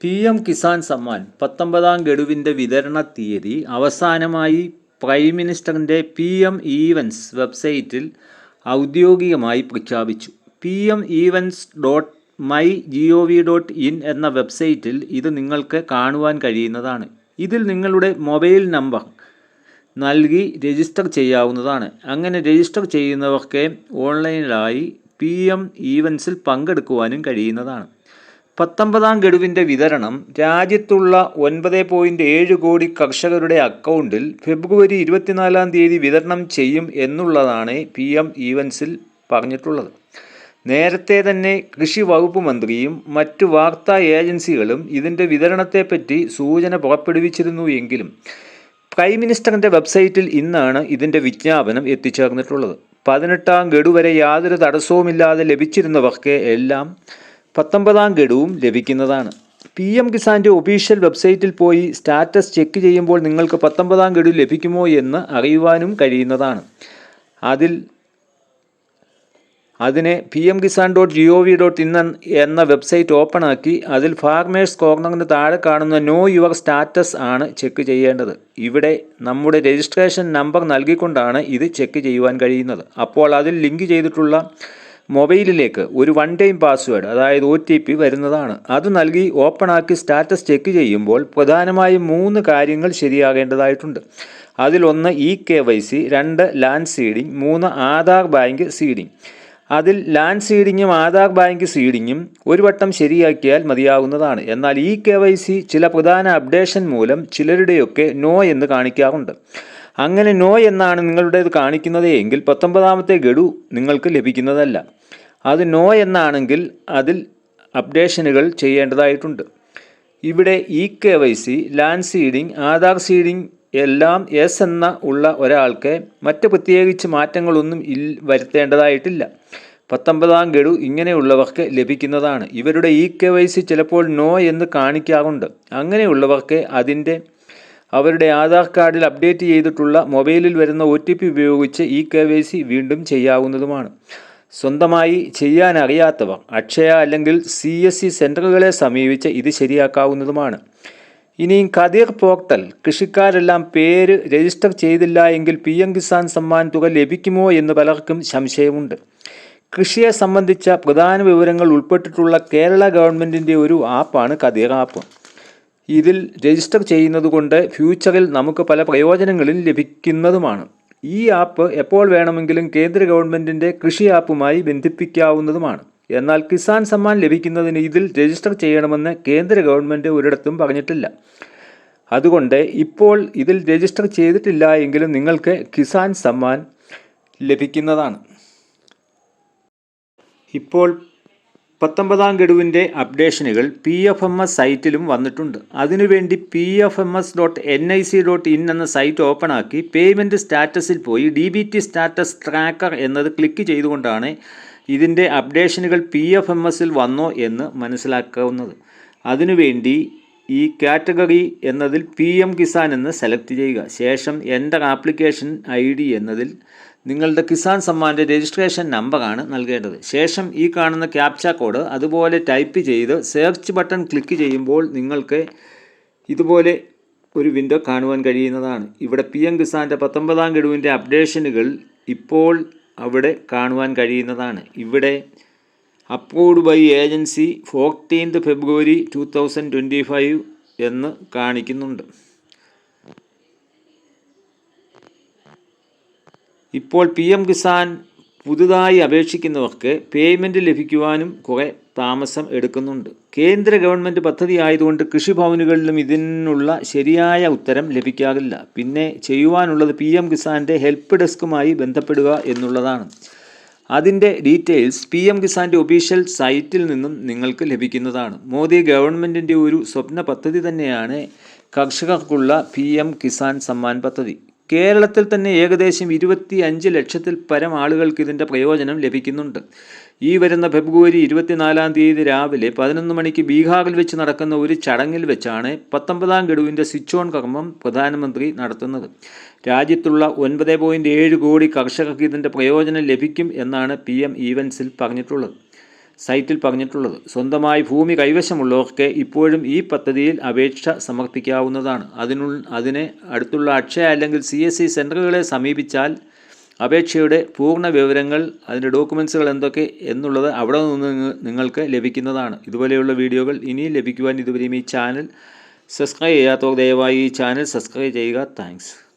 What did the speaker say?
P M Kisan Samman പത്തൊമ്പതാം ഗഡുവിന്റെ വിതരണ തീയതി അവസാനമായി പ്രൈം മിനിസ്റ്ററിന്റെ പി എം ഈവൻസ് വെബ്സൈറ്റിൽ ഔദ്യോഗികമായി പ്രഖ്യാപിച്ചു. P M events dot my G O V dot in എന്ന വെബ്സൈറ്റിൽ ഇത് നിങ്ങൾക്ക് കാണുവാൻ കഴിയുന്നതാണ്. ഇതിൽ നിങ്ങളുടെ മൊബൈൽ നമ്പർ നൽകി രജിസ്റ്റർ ചെയ്യാവുന്നതാണ്. അങ്ങനെ രജിസ്റ്റർ ചെയ്യുന്നവർക്ക് ഓൺലൈനിലായി പി എം ഈവൻസിൽ പങ്കെടുക്കുവാനും കഴിയുന്നതാണ്. പത്തൊമ്പതാം ഗഡുവിന്റെ വിതരണം രാജ്യത്തുള്ള ഒൻപത് പോയിന്റ് ഏഴ് കോടി കർഷകരുടെ അക്കൗണ്ടിൽ ഫെബ്രുവരി ഇരുപത്തിനാലാം തീയതി വിതരണം ചെയ്യും എന്നുള്ളതാണ് പി എം ഈവൻസിൽ പറഞ്ഞിട്ടുള്ളത്. നേരത്തെ തന്നെ കൃഷി വകുപ്പ് മന്ത്രിയും മറ്റ് വാർത്താ ഏജൻസികളും ഇതിന്റെ വിതരണത്തെപ്പറ്റി സൂചന പുറപ്പെടുവിച്ചിരുന്നു എങ്കിലും പ്രൈം മിനിസ്റ്ററിന്റെ വെബ്സൈറ്റിൽ ഇന്നാണ് ഇതിന്റെ വിജ്ഞാപനം എത്തിച്ചേർന്നിട്ടുള്ളത്. പതിനെട്ടാം ഗഡു വരെ യാതൊരു തടസ്സവുമില്ലാതെ ലഭിച്ചിരുന്നവർക്ക് എല്ലാം പത്തൊമ്പതാം ഗഡുവും ലഭിക്കുന്നതാണ്. പി എം കിസാന്റെ ഒഫീഷ്യൽ വെബ്സൈറ്റിൽ പോയി സ്റ്റാറ്റസ് ചെക്ക് ചെയ്യുമ്പോൾ നിങ്ങൾക്ക് പത്തൊമ്പതാം ഗഡു ലഭിക്കുമോ എന്ന് അറിയുവാനും കഴിയുന്നതാണ്. അതിൽ അതിനെ P M Kisan dot G O V dot in എന്ന വെബ്സൈറ്റ് ഓപ്പൺ ആക്കി അതിൽ ഫാർമേഴ്സ് കോർണറിന് താഴെ കാണുന്ന നോ യുവർ സ്റ്റാറ്റസ് ആണ് ചെക്ക് ചെയ്യേണ്ടത്. ഇവിടെ നമ്മുടെ രജിസ്ട്രേഷൻ നമ്പർ നൽകിക്കൊണ്ടാണ് ഇത് ചെക്ക് ചെയ്യുവാൻ കഴിയുന്നത്. അപ്പോൾ അതിൽ ലിങ്ക് ചെയ്തിട്ടുള്ള മൊബൈലിലേക്ക് ഒരു വൺ ടൈം പാസ്വേഡ് അതായത് ഒ ടി പി വരുന്നതാണ്. അത് നൽകി ഓപ്പൺ ആക്കി സ്റ്റാറ്റസ് ചെക്ക് ചെയ്യുമ്പോൾ പ്രധാനമായും മൂന്ന് കാര്യങ്ങൾ ശരിയാകേണ്ടതായിട്ടുണ്ട്. അതിലൊന്ന് ഇ കെ വൈ സി രണ്ട് ലാൻഡ് സീഡിംഗ് മൂന്ന് ആധാർ ബാങ്ക് സീഡിംഗ് അതിൽ ലാൻഡ് സീഡിങ്ങും ആധാർ ബാങ്ക് സീഡിങ്ങും ഒരു വട്ടം ശരിയാക്കിയാൽ മതിയാകുന്നതാണ്. എന്നാൽ ഇ കെ വൈ സി ചില പ്രധാന അപ്ഡേഷൻ മൂലം ചിലരുടെയൊക്കെ നോ എന്ന് കാണിക്കാറുണ്ട്. അങ്ങനെ നോ എന്നാണ് നിങ്ങളുടേത് കാണിക്കുന്നത് എങ്കിൽ പത്തൊമ്പതാമത്തെ ഗഡു നിങ്ങൾക്ക് ലഭിക്കുന്നതല്ല. അത് നോ എന്നാണെങ്കിൽ അതിൽ അപ്ഡേഷനുകൾ ചെയ്യേണ്ടതായിട്ടുണ്ട്. ഇവിടെ E K Y C land seeding Aadhaar seeding എല്ലാം എസ് എന്ന ഉള്ള ഒരാൾക്ക് മറ്റ് പ്രത്യേകിച്ച് മാറ്റങ്ങളൊന്നും ഇൽ വരുത്തേണ്ടതായിട്ടില്ല. പത്തൊമ്പതാം ഗഡു ഇങ്ങനെയുള്ളവർക്ക് ലഭിക്കുന്നതാണ്. ഇവരുടെ ഇ കെ വൈ സി ചിലപ്പോൾ നോ എന്ന് കാണിക്കാറുണ്ട്. അങ്ങനെയുള്ളവർക്ക് അതിന്റെ അവരുടെ ആധാർ കാർഡിൽ അപ്ഡേറ്റ് ചെയ്തിട്ടുള്ള മൊബൈലിൽ വരുന്ന ഒ ഉപയോഗിച്ച് ഇ കെ വീണ്ടും ചെയ്യാവുന്നതുമാണ്. സ്വന്തമായി ചെയ്യാൻ അറിയാത്തവർ അക്ഷയ അല്ലെങ്കിൽ സി എസ് സി സെന്ററുകളെ സമീപിച്ച് ഇത് ശരിയാക്കാവുന്നതുമാണ്. ഇനിയും കതീർ പോർട്ടൽ കൃഷിക്കാരെല്ലാം പേര് രജിസ്റ്റർ ചെയ്തില്ല എങ്കിൽ പി എം കിസാൻ സമ്മാൻ തുക ലഭിക്കുമോ എന്ന് പലർക്കും സംശയമുണ്ട്. കൃഷിയെ സംബന്ധിച്ച പ്രധാന വിവരങ്ങൾ ഉൾപ്പെട്ടിട്ടുള്ള കേരള ഗവൺമെന്റിന്റെ ഒരു ആപ്പാണ് കതീർ ആപ്പ്. ഇതിൽ രജിസ്റ്റർ ചെയ്യുന്നത് കൊണ്ട് ഫ്യൂച്ചറിൽ നമുക്ക് പല പ്രയോജനങ്ങളും ലഭിക്കുന്നതുമാണ്. ഈ ആപ്പ് എപ്പോൾ വേണമെങ്കിലും കേന്ദ്ര ഗവൺമെന്റിന്റെ കൃഷി ആപ്പുമായി ബന്ധിപ്പിക്കാവുന്നതുമാണ്. എന്നാൽ കിസാൻ സമ്മാൻ ലഭിക്കുന്നതിന് ഇതിൽ രജിസ്റ്റർ ചെയ്യണമെന്ന് കേന്ദ്ര ഗവൺമെന്റ് ഒരിടത്തും പറഞ്ഞിട്ടില്ല. അതുകൊണ്ട് ഇപ്പോൾ ഇതിൽ രജിസ്റ്റർ ചെയ്തിട്ടില്ല എങ്കിലും നിങ്ങൾക്ക് കിസാൻ സമ്മാൻ ലഭിക്കുന്നതാണ്. ഇപ്പോൾ പത്തൊമ്പതാം ഗഡുവിന്റെ അപ്ഡേഷനുകൾ പി എഫ് എം എസ് സൈറ്റിലും വന്നിട്ടുണ്ട്. അതിനുവേണ്ടി P F M S dot N I C dot in എന്ന സൈറ്റ് ഓപ്പൺ ആക്കി പേയ്മെന്റ് സ്റ്റാറ്റസിൽ പോയി D B T status tracker എന്നത് ക്ലിക്ക് ചെയ്തുകൊണ്ടാണ് ഇതിന്റെ അപ്ഡേഷനുകൾ പി എഫ് എം എസിൽ വന്നോ എന്ന് മനസ്സിലാക്കാവുന്നത്. അതിനുവേണ്ടി ഈ കാറ്റഗറി എന്നതിൽ പി എം കിസാൻ എന്ന് സെലക്ട് ചെയ്യുക. ശേഷം എന്റെ ആപ്ലിക്കേഷൻ ഐ ഡി എന്നതിൽ നിങ്ങളുടെ കിസാൻ സമ്മാന്റെ രജിസ്ട്രേഷൻ നമ്പറാണ് നൽകേണ്ടത്. ശേഷം ഈ കാണുന്ന ക്യാപ്ച കോഡ് അതുപോലെ ടൈപ്പ് ചെയ്ത് സെർച്ച് ബട്ടൺ ക്ലിക്ക് ചെയ്യുമ്പോൾ നിങ്ങൾക്ക് ഇതുപോലെ ഒരു വിൻഡോ കാണുവാൻ കഴിയുന്നതാണ്. ഇവിടെ പി എം കിസാന്റെ പത്തൊമ്പതാം ഗഡുവിന്റെ അപ്ഡേഷനുകൾ ഇപ്പോൾ അവിടെ കാണുവാൻ കഴിയുന്നതാണ്. ഇവിടെ approved by agency fourteenth February two thousand twenty five എന്ന് കാണിക്കുന്നുണ്ട്. ഇപ്പോൾ പി എം കിസാൻ പുതുതായി അപേക്ഷിക്കുന്നവർക്ക് പേയ്മെന്റ് ലഭിക്കുവാനും കുറേ താമസം എടുക്കുന്നുണ്ട്. കേന്ദ്ര ഗവൺമെന്റ് പദ്ധതി ആയതുകൊണ്ട് കൃഷിഭവനുകളിലും ഇതിനുള്ള ശരിയായ ഉത്തരം ലഭിക്കാറില്ല. പിന്നെ ചെയ്യുവാനുള്ളത് പി എം കിസാന്റെ ഹെൽപ്പ് ഡെസ്കുമായി ബന്ധപ്പെടുക എന്നുള്ളതാണ്. അതിന്റെ ഡീറ്റെയിൽസ് പി എം കിസാന്റെ ഒഫീഷ്യൽ സൈറ്റിൽ നിന്നും നിങ്ങൾക്ക് ലഭിക്കുന്നതാണ്. മോദി ഗവൺമെന്റിന്റെ ഒരു സ്വപ്ന പദ്ധതി തന്നെയാണ് കർഷകർക്കുള്ള പി എം കിസാൻ സമ്മാൻ പദ്ധതി. കേരളത്തിൽ തന്നെ ഏകദേശം ഇരുപത്തി അഞ്ച് ലക്ഷത്തിൽ പരം ആളുകൾക്ക് ഇതിന്റെ പ്രയോജനം ലഭിക്കുന്നുണ്ട്. ഈ വരുന്ന ഫെബ്രുവരി ഇരുപത്തിനാലാം തീയതി രാവിലെ പതിനൊന്ന് മണിക്ക് ബീഹാറിൽ വെച്ച് നടക്കുന്ന ഒരു ചടങ്ങിൽ വെച്ചാണ് പത്തൊമ്പതാം ഗഡുവിന്റെ സ്വിച്ച് ഓൺ കർമ്മം പ്രധാനമന്ത്രി നടത്തുന്നത്. രാജ്യത്തുള്ള ഒൻപത് പോയിന്റ് ഏഴ് കോടി കർഷകർക്ക് ഇതിന്റെ പ്രയോജനം ലഭിക്കും എന്നാണ് പി എം ഈവൻസിൽ പറഞ്ഞിട്ടുള്ളത്. സൈറ്റിൽ പറഞ്ഞിട്ടുള്ളത്. സ്വന്തമായി ഭൂമി കൈവശമുള്ളവർക്ക് ഇപ്പോഴും ഈ പദ്ധതിയിൽ അപേക്ഷ സമർപ്പിക്കാവുന്നതാണ്. അതിനു അതിന് അടുത്തുള്ള അക്ഷയ അല്ലെങ്കിൽ സി എസ് സി സെന്ററുകളെ സമീപിച്ചാൽ അപേക്ഷയുടെ പൂർണ വിവരങ്ങൾ അതിന്റെ ഡോക്യുമെൻസുകൾ എന്തൊക്കെ എന്നുള്ളത് അവിടെ നിന്ന് നിങ്ങൾക്ക് ലഭിക്കുന്നതാണ്. ഇതുപോലെയുള്ള വീഡിയോകൾ ഇനിയും ലഭിക്കുവാൻ ഇതുവരെയും ഈ ചാനൽ സബ്സ്ക്രൈബ് ചെയ്യാത്തവർ ദയവായി ഈ ചാനൽ സബ്സ്ക്രൈബ് ചെയ്യുക. താങ്ക്സ്.